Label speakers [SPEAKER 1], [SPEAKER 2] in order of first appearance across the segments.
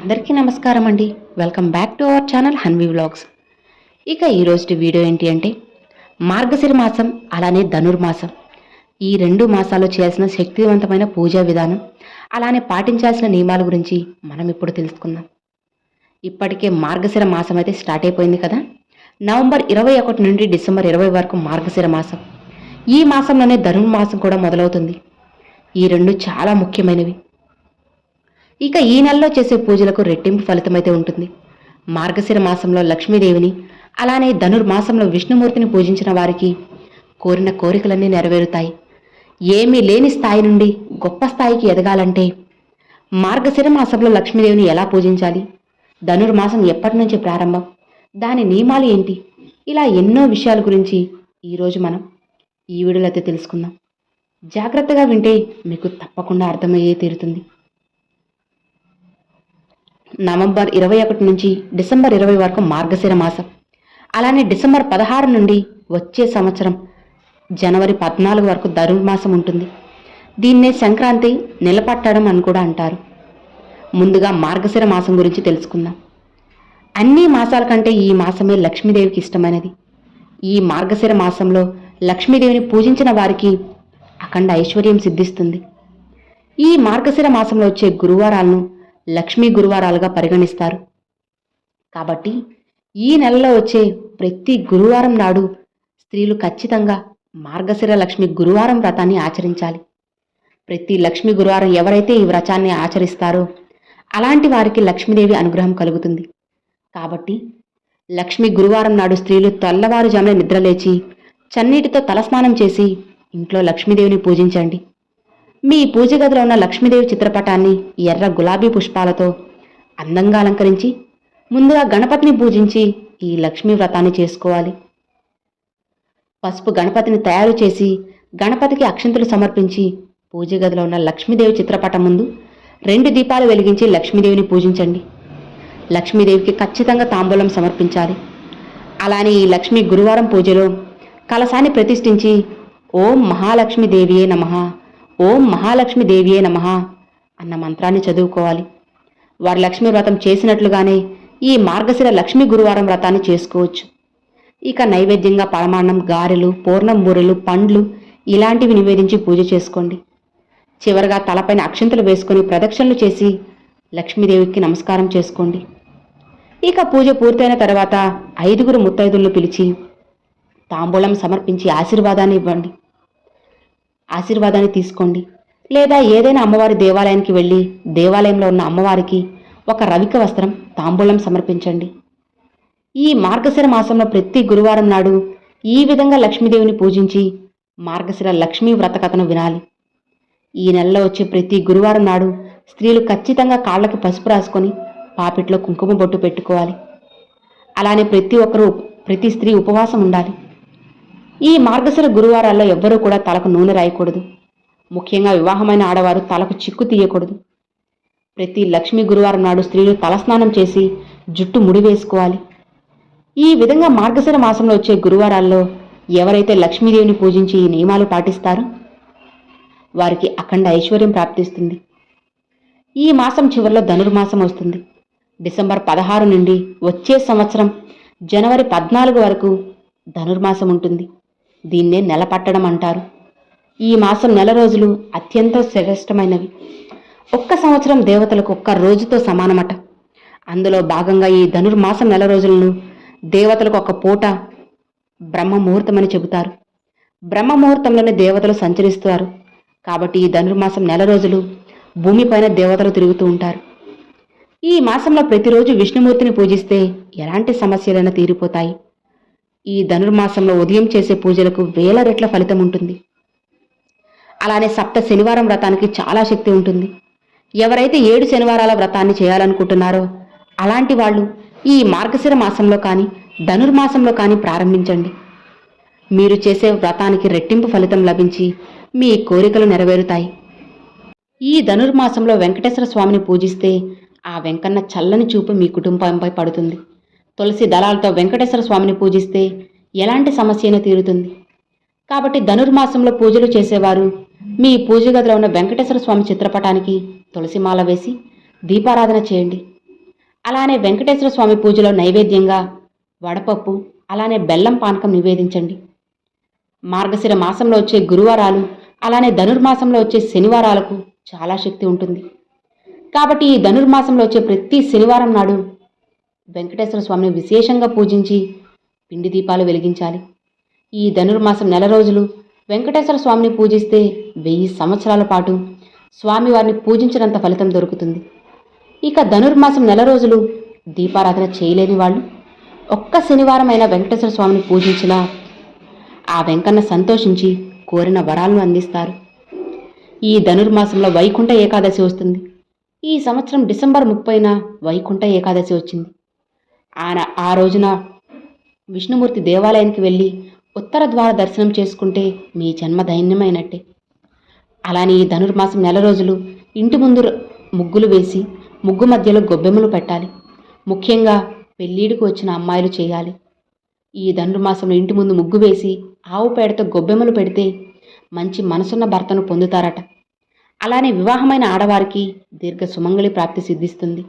[SPEAKER 1] అందరికీ నమస్కారం అండి. Welcome back to our channel Hanvi vlogs ఇక ఈరోజు వీడియో ఏంటి అంటే మార్గశిర మాసం అలానే ధనుర్మాసం ఈ రెండు మాసాల్లో చేయాల్సిన శక్తివంతమైన పూజా విధానం అలానే పాటించాల్సిన నియమాల గురించి మనం ఇప్పుడు తెలుసుకుందాం. ఇప్పటికే మార్గశిర మాసం అయితే స్టార్ట్ అయిపోయింది కదా. నవంబర్ ఇరవై ఒకటి నుండి డిసెంబర్ ఇరవై వరకు మార్గశిర మాసం. ఈ మాసంలోనే ధనుర్మాసం కూడా మొదలవుతుంది. ఈ రెండు చాలా ముఖ్యమైనవి. ఇక ఈ నెలలో చేసే పూజలకు రెట్టింపు ఫలితమైతే ఉంటుంది. మార్గశిర మాసంలో లక్ష్మీదేవిని అలానే ధనుర్మాసంలో విష్ణుమూర్తిని పూజించిన వారికి కోరిన కోరికలన్నీ నెరవేరుతాయి. ఏమీ లేని స్థాయి నుండి గొప్ప స్థాయికి ఎదగాలంటే మార్గశిర మాసంలో లక్ష్మీదేవిని ఎలా పూజించాలి? ధనుర్మాసం ఎప్పటి నుంచి ప్రారంభం? దాని నియమాలు ఏంటి? ఇలా ఎన్నో విషయాల గురించి ఈరోజు మనం ఈ వీడియోలో అయితే తెలుసుకుందాం. జాగ్రత్తగా వింటే మీకు తప్పకుండా అర్థమయ్యే తీరుతుంది. నవంబర్ ఇరవై ఒకటి నుంచి డిసెంబర్ ఇరవై వరకు మార్గశిర మాసం. అలానే డిసెంబర్ పదహారు నుండి వచ్చే సంవత్సరం జనవరి పద్నాలుగు వరకు ధనుర్మాసం ఉంటుంది. దీన్నే సంక్రాంతి నిలబట్టడం అని కూడా అంటారు. ముందుగా మార్గశిర మాసం గురించి తెలుసుకుందాం. అన్ని మాసాల కంటే ఈ మాసమే లక్ష్మీదేవికి ఇష్టమైనది. ఈ మార్గశిర మాసంలో లక్ష్మీదేవిని పూజించిన వారికి అఖండ ఐశ్వర్యం సిద్ధిస్తుంది. ఈ మార్గశిర మాసంలో వచ్చే గురువారాలను లక్ష్మీ గురువారాలుగా పరిగణిస్తారు. కాబట్టి ఈ నెలలో వచ్చే ప్రతి గురువారం నాడు స్త్రీలు ఖచ్చితంగా మార్గశిర లక్ష్మి గురువారం వ్రతాన్ని ఆచరించాలి. ప్రతి లక్ష్మి గురువారం ఎవరైతే ఈ వ్రతాన్ని ఆచరిస్తారో అలాంటి వారికి లక్ష్మీదేవి అనుగ్రహం కలుగుతుంది. కాబట్టి లక్ష్మి గురువారం నాడు స్త్రీలు తెల్లవారుజామున నిద్రలేచి చన్నీటితో తలస్నానం చేసి ఇంట్లో లక్ష్మీదేవిని పూజించండి. మీ పూజ గదిలో ఉన్న లక్ష్మీదేవి చిత్రపటాన్ని ఎర్ర గులాబీ పుష్పాలతో అందంగా అలంకరించి ముందుగా గణపతిని పూజించి ఈ లక్ష్మీ వ్రతాన్ని చేసుకోవాలి. పసుపు గణపతిని తయారు చేసి గణపతికి అక్షంతులు సమర్పించి పూజ గదిలో ఉన్న లక్ష్మీదేవి చిత్రపటం ముందు రెండు దీపాలు వెలిగించి లక్ష్మీదేవిని పూజించండి. లక్ష్మీదేవికి ఖచ్చితంగా తాంబూలం సమర్పించాలి. అలానే ఈ లక్ష్మీ గురువారం పూజలో కలశాన్ని ప్రతిష్ఠించి ఓం మహాలక్ష్మీదేవియే నమః ఓం మహాలక్ష్మీదేవియే నమ అన్న మంత్రాన్ని చదువుకోవాలి. వారు లక్ష్మీ వ్రతం చేసినట్లుగానే ఈ మార్గశిర లక్ష్మీ గురువారం వ్రతాన్ని చేసుకోవచ్చు. ఇక నైవేద్యంగా పరమాన్నం గారెలు పూర్ణం బూరెలు పండ్లు ఇలాంటివి నివేదించి పూజ చేసుకోండి. చివరగా తలపైన అక్షంతలు వేసుకొని ప్రదక్షిణలు చేసి లక్ష్మీదేవికి నమస్కారం చేసుకోండి. ఇక పూజ పూర్తయిన తర్వాత ఐదుగురు ముత్తైదులను పిలిచి తాంబూలం సమర్పించి ఆశీర్వాదాన్ని ఇవ్వండి. ఆశీర్వాదాన్ని తీసుకోండి. లేదా ఏదైనా అమ్మవారి దేవాలయానికి వెళ్ళి దేవాలయంలో ఉన్న అమ్మవారికి ఒక రవిక వస్త్రం తాంబూలం సమర్పించండి. ఈ మార్గశిర మాసంలో ప్రతి గురువారం నాడు ఈ విధంగా లక్ష్మీదేవిని పూజించి మార్గశిర లక్ష్మీ వ్రతకథను వినాలి. ఈ నెలలో వచ్చే ప్రతి గురువారం నాడు స్త్రీలు ఖచ్చితంగా కాళ్ళకి పసుపు రాసుకొని పాపిట్లో కుంకుమ బొట్టు పెట్టుకోవాలి. అలానే ప్రతి ఒక్కరూ ప్రతి స్త్రీ ఉపవాసం ఉండాలి. ఈ మార్గశిర గురువారాల్లో ఎవ్వరూ కూడా తలకు నూనె రాయకూడదు. ముఖ్యంగా వివాహమైన ఆడవారు తలకు చిక్కు తీయకూడదు. ప్రతి లక్ష్మీ గురువారం నాడు స్త్రీలు తలస్నానం చేసి జుట్టు ముడి వేసుకోవాలి. ఈ విధంగా మార్గశిర మాసంలో వచ్చే గురువారాల్లో ఎవరైతే లక్ష్మీదేవిని పూజించి ఈ నియమాలు పాటిస్తారో వారికి అఖండ ఐశ్వర్యం ప్రాప్తిస్తుంది. ఈ మాసం చివరిలో ధనుర్మాసం వస్తుంది. డిసెంబర్ పదహారు నుండి వచ్చే సంవత్సరం జనవరి పద్నాలుగు వరకు ధనుర్మాసం ఉంటుంది. దీన్నే నెల పట్టడం అంటారు. ఈ మాసం నెల రోజులు అత్యంత శ్రేష్టమైనవి. ఒక్క సంవత్సరం దేవతలకు ఒక్క రోజుతో సమానమట. అందులో భాగంగా ఈ ధనుర్మాసం నెల రోజులను దేవతలకు ఒక పూట బ్రహ్మ ముహూర్తమని చెబుతారు. బ్రహ్మ ముహూర్తంలోనే దేవతలు సంచరిస్తారు. కాబట్టి ఈ ధనుర్మాసం నెల రోజులు భూమిపైన దేవతలు తిరుగుతూ ఉంటారు. ఈ మాసంలో ప్రతిరోజు విష్ణుమూర్తిని పూజిస్తే ఎలాంటి సమస్యలైనా తీరిపోతాయి. ఈ ధనుర్మాసంలో ఉదయం చేసే పూజలకు వేల రెట్ల ఫలితం ఉంటుంది. అలానే సప్త శనివారం వ్రతానికి చాలా శక్తి ఉంటుంది. ఎవరైతే ఏడు శనివారాల వ్రతాన్ని చేయాలనుకుంటున్నారో అలాంటి వాళ్ళు ఈ మార్గశిర మాసంలో కానీ ధనుర్మాసంలో కానీ ప్రారంభించండి. మీరు చేసే వ్రతానికి రెట్టింపు ఫలితం లభించి మీ కోరికలు నెరవేరుతాయి. ఈ ధనుర్మాసంలో వెంకటేశ్వర స్వామిని పూజిస్తే ఆ వెంకన్న చల్లని చూపు మీ కుటుంబంపై పడుతుంది. తులసి దళాలతో వెంకటేశ్వర స్వామిని పూజిస్తే ఎలాంటి సమస్య తీరుతుంది? కాబట్టి ధనుర్మాసంలో పూజలు చేసేవారు మీ పూజ గదిలో ఉన్న వెంకటేశ్వర స్వామి చిత్రపటానికి తులసిమాల వేసి దీపారాధన చేయండి. అలానే వెంకటేశ్వర స్వామి పూజలో నైవేద్యంగా వడపప్పు అలానే బెల్లం పానకం నివేదించండి. మార్గశిర మాసంలో వచ్చే గురువారాలు అలానే ధనుర్మాసంలో వచ్చే శనివారాలకు చాలా శక్తి ఉంటుంది. కాబట్టి ఈ ధనుర్మాసంలో వచ్చే ప్రతి శనివారం నాడు వెంకటేశ్వర స్వామిని విశేషంగా పూజించి పిండి దీపాలు వెలిగించాలి. ఈ ధనుర్మాసం నెల రోజులు వెంకటేశ్వర స్వామిని పూజిస్తే వెయ్యి సంవత్సరాల పాటు స్వామివారిని పూజించినంత ఫలితం దొరుకుతుంది. ఇక ధనుర్మాసం నెల రోజులు దీపారాధన చేయలేని వాళ్ళు ఒక్క శనివారం అయినా వెంకటేశ్వర స్వామిని పూజించినా ఆ వెంకన్న సంతోషించి కోరిన వరాలను అందిస్తారు. ఈ ధనుర్మాసంలో వైకుంఠ ఏకాదశి వస్తుంది. ఈ సంవత్సరం డిసెంబర్ ముప్పైన వైకుంఠ ఏకాదశి వచ్చింది. ఆయన ఆ రోజున విష్ణుమూర్తి దేవాలయానికి వెళ్ళి ఉత్తర ద్వార దర్శనం చేసుకుంటే మీ జన్మ దైన్యమైనట్టే. అలానే ఈ ధనుర్మాసం నెల రోజులు ఇంటి ముందు ముగ్గులు వేసి ముగ్గు మధ్యలో గొబ్బెమ్మలు పెట్టాలి. ముఖ్యంగా పెళ్ళిడికి వచ్చిన అమ్మాయిలు చేయాలి. ఈ ధనుర్మాసంలో ఇంటి ముందు ముగ్గు వేసి ఆవు పేడతో గొబ్బెమ్మలు పెడితే మంచి మనసున్న భర్తను పొందుతారట. అలానే వివాహమైన ఆడవారికి దీర్ఘ సుమంగళి ప్రాప్తి సిద్ధిస్తుంది.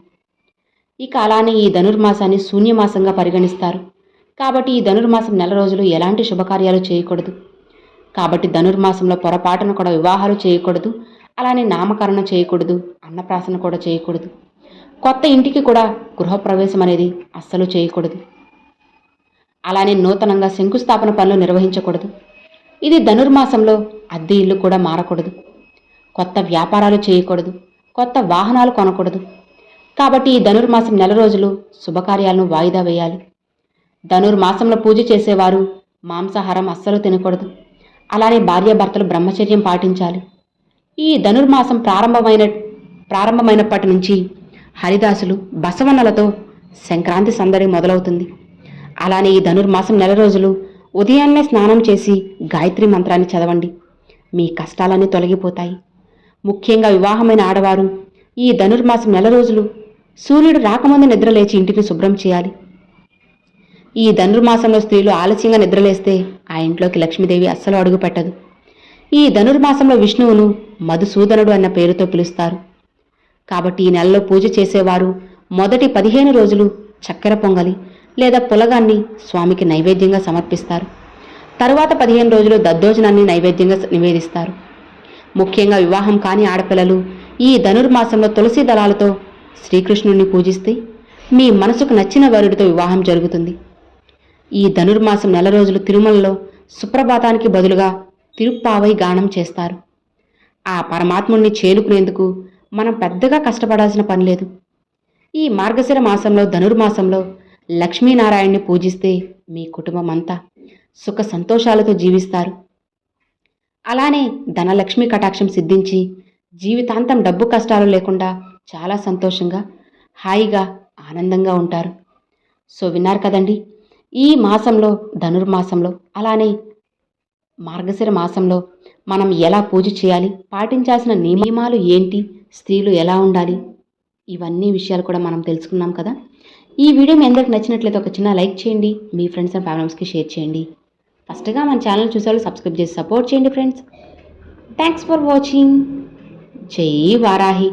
[SPEAKER 1] ఇక అలానే ఈ ధనుర్మాసాన్ని శూన్యమాసంగా పరిగణిస్తారు. కాబట్టి ఈ ధనుర్మాసం నెల రోజులు ఎలాంటి శుభకార్యాలు చేయకూడదు. కాబట్టి ధనుర్మాసంలో పొరపాటున కూడా వివాహాలు చేయకూడదు. అలానే నామకరణ చేయకూడదు. అన్నప్రాసన కూడా చేయకూడదు. కొత్త ఇంటికి కూడా గృహప్రవేశం అనేది అస్సలు చేయకూడదు. అలానే నూతనంగా శంకుస్థాపన పనులు నిర్వహించకూడదు. ఇది ధనుర్మాసంలో అద్దె ఇల్లు కూడా మారకూడదు. కొత్త వ్యాపారాలు చేయకూడదు. కొత్త వాహనాలు కొనకూడదు. కాబట్టి ఈ ధనుర్మాసం నెల రోజులు శుభకార్యాలను వాయిదా వేయాలి. ధనుర్మాసంలో పూజ చేసేవారు మాంసాహారం అస్సలు తినకూడదు. అలానే భార్యాభర్తలు బ్రహ్మచర్యం పాటించాలి. ఈ ధనుర్మాసం ప్రారంభమైన ప్రారంభమైనప్పటి నుంచి హరిదాసులు బసవన్నలతో సంక్రాంతి సందడి మొదలవుతుంది. అలానే ఈ ధనుర్మాసం నెల రోజులు ఉదయాన్నే స్నానం చేసి గాయత్రి మంత్రాన్ని చదవండి. మీ కష్టాలన్నీ తొలగిపోతాయి. ముఖ్యంగా వివాహమైన ఆడవారు ఈ ధనుర్మాసం నెల రోజులు సూర్యుడు రాకముందు నిద్రలేచి ఇంటిని శుభ్రం చేయాలి. ఈ ధనుర్మాసంలో స్త్రీలు ఆలస్యంగా నిద్రలేస్తే ఆ ఇంట్లోకి లక్ష్మీదేవి అస్సలు అడుగు పెట్టదు ఈ ధనుర్మాసంలో విష్ణువును మధుసూదనుడు అన్న పేరుతో పిలుస్తారు. కాబట్టి ఈ నెలలో పూజ చేసేవారు మొదటి పదిహేను రోజులు చక్కెర పొంగలి లేదా పులగాన్ని స్వామికి నైవేద్యంగా సమర్పిస్తారు. తరువాత పదిహేను రోజులు దద్దోజనాన్ని నైవేద్యంగా నివేదిస్తారు. ముఖ్యంగా వివాహం కాని ఆడపిల్లలు ఈ ధనుర్మాసంలో తులసి దళాలతో శ్రీకృష్ణుణ్ణి పూజిస్తే మీ మనసుకు నచ్చిన వరుడితో వివాహం జరుగుతుంది. ఈ ధనుర్మాసం నెల రోజులు తిరుమలలో సుప్రభాతానికి బదులుగా తిరుప్పావై గానం చేస్తారు. ఆ పరమాత్ముణ్ణి చేరుకునేందుకు మనం పెద్దగా కష్టపడాల్సిన పని లేదు. ఈ మార్గశిర మాసంలో ధనుర్మాసంలో లక్ష్మీనారాయణ్ణి పూజిస్తే మీ కుటుంబం అంతా సుఖ సంతోషాలతో జీవిస్తారు. అలానే ధనలక్ష్మి కటాక్షం సిద్ధించి జీవితాంతం డబ్బు కష్టాలు లేకుండా చాలా సంతోషంగా హాయిగా ఆనందంగా ఉంటారు. సో విన్నారు కదండి ఈ మాసంలో ధనుర్మాసంలో అలానే మార్గశిర మాసంలో మనం ఎలా పూజ చేయాలి పాటించాల్సిన నియమాలు ఏంటి స్త్రీలు ఎలా ఉండాలి ఇవన్నీ విషయాలు కూడా మనం తెలుసుకున్నాం కదా. ఈ వీడియో మీ అందరికి నచ్చినట్లయితే ఒక చిన్న లైక్ చేయండి మీ ఫ్రెండ్స్ అండ్ ఫ్యామిలీస్కి షేర్ చేయండి. ఫస్ట్గా మన ఛానల్ చూసేవాళ్ళు సబ్స్క్రైబ్ చేసి సపోర్ట్ చేయండి ఫ్రెండ్స్. Thanks for watching. జై వారాహి.